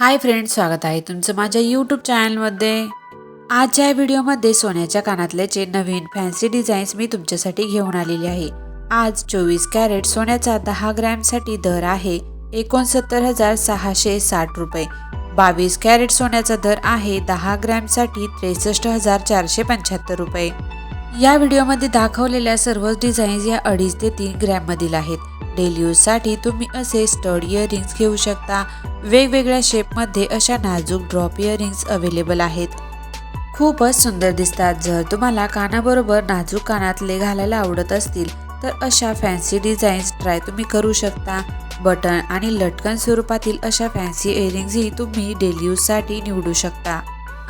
Hi friends स्वागत आहे तुमचं माझ्या यूट्यूब चॅनलमध्ये आजच्या या व्हिडिओमध्ये सोन्याच्या कानातल्याचे नवीन फॅन्सी डिझाईन्स मी तुमच्यासाठी घेऊन आलेली आहे. आज चोवीस कॅरेट सोन्याचा दहा ग्रॅमसाठी दर आहे एकोणसत्तर हजार सहाशे साठ रुपये. बावीस कॅरेट सोन्याचा दर आहे दहा ग्रॅमसाठी त्रेसष्ट हजार चारशे पंच्याहत्तर रुपये. या व्हिडिओमध्ये दाखवलेल्या सर्वच डिझाईन्स या अडीच ते तीन ग्रॅममधील आहेत. डेली यूजसाठी तुम्ही असे स्टड इयरिंग्स घेऊ शकता. वेगवेगळ्या शेपमध्ये अशा नाजूक ड्रॉप इयरिंग्स अवेलेबल आहेत. खूपच सुंदर दिसतात. जर तुम्हाला कानाबरोबर नाजूक कानातले घालायला आवडत असतील तर अशा फॅन्सी डिझाईन्स ट्राय तुम्ही करू शकता. बटन आणि लटकन स्वरूपातील अशा फॅन्सी इयरिंग्सही तुम्ही डेली यूजसाठी निवडू शकता.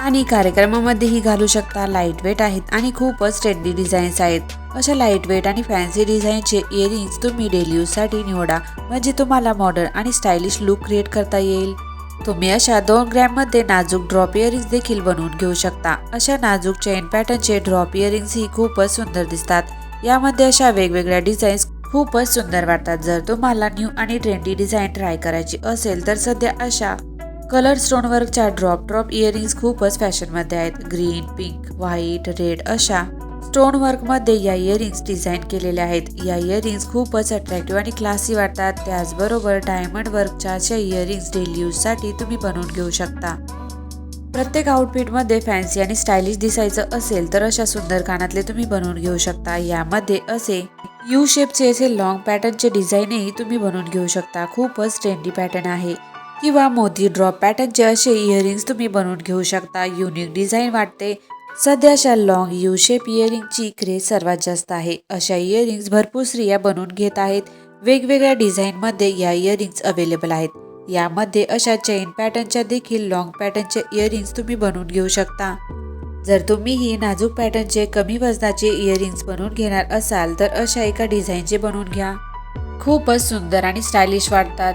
आणि कार्यक्रमामध्येही घालू शकता लाइट वेट आहेत आणि खूपच ट्रेंडी डिझाईन्स आहेत. अशा लाइट वेट आणि फॅन्सी डिझाईनचे इयरिंग्स तुम्ही डेली यूजसाठी निवडा. म्हणजे तुम्हाला मॉडर्न आणि स्टायलिश लुक क्रिएट करता येईल. तुम्ही अशा दोन ग्रॅममध्ये नाजूक ड्रॉप इयरिंग्स देखील बनवून घेऊ शकता. अशा नाजूक चेन पॅटर्नचे ड्रॉप इयरिंग्स ही खूपच सुंदर दिसतात. यामध्ये अशा वेगवेगळ्या डिझाईन्स खूपच सुंदर वाटतात. जर तुम्हाला न्यू आणि ट्रेंडी डिझाईन ट्राय करायची असेल तर सध्या अशा कलर स्टोनवर्कच्या ड्रॉप ड्रॉप इयरिंग्स खूपच फॅशनमध्ये आहेत. ग्रीन पिंक व्हाईट रेड अशा स्टोन वर्कमध्ये या इयरिंग्स डिझाईन केलेल्या आहेत. या इयरिंग्स खूपच अट्रॅक्टिव्ह आणि क्लासी वाटतात. त्याचबरोबर डायमंड वर्कच्या अशा इयरिंग्स डेली यूजसाठी तुम्ही बनवून घेऊ शकता. प्रत्येक आउटफिटमध्ये फॅन्सी आणि स्टायलिश दिसायचं असेल तर अशा सुंदर कानातले तुम्ही बनवून घेऊ शकता. यामध्ये असे यू शेपचे असे लॉंग पॅटर्नचे डिझाईनही तुम्ही बनवून घेऊ शकता. खूपच ट्रेंडी पॅटर्न आहे. किंवा मोती ड्रॉप पॅटर्नचे असे इयरिंग्स तुम्ही बनवून घेऊ शकता. युनिक डिझाईन वाटते. सध्या अशा लॉंग यू शेप इयरिंगची क्रेज सर्वात जास्त आहे. अशा इयरिंग्स भरपूर स्त्रिया बनवून घेत आहेत. वेगवेगळ्या डिझाईनमध्ये या इयरिंग्स अवेलेबल आहेत. यामध्ये अशा चेन पॅटर्नच्या देखील लॉंग पॅटर्नचे इयरिंग्स तुम्ही बनवून घेऊ शकता. जर तुम्ही ही नाजूक पॅटर्नचे कमी वजनाचे इयरिंग्स बनवून घेणार असाल तर अशा एका डिझाईनचे बनवून घ्या. खूपच सुंदर आणि स्टायलिश वाटतात.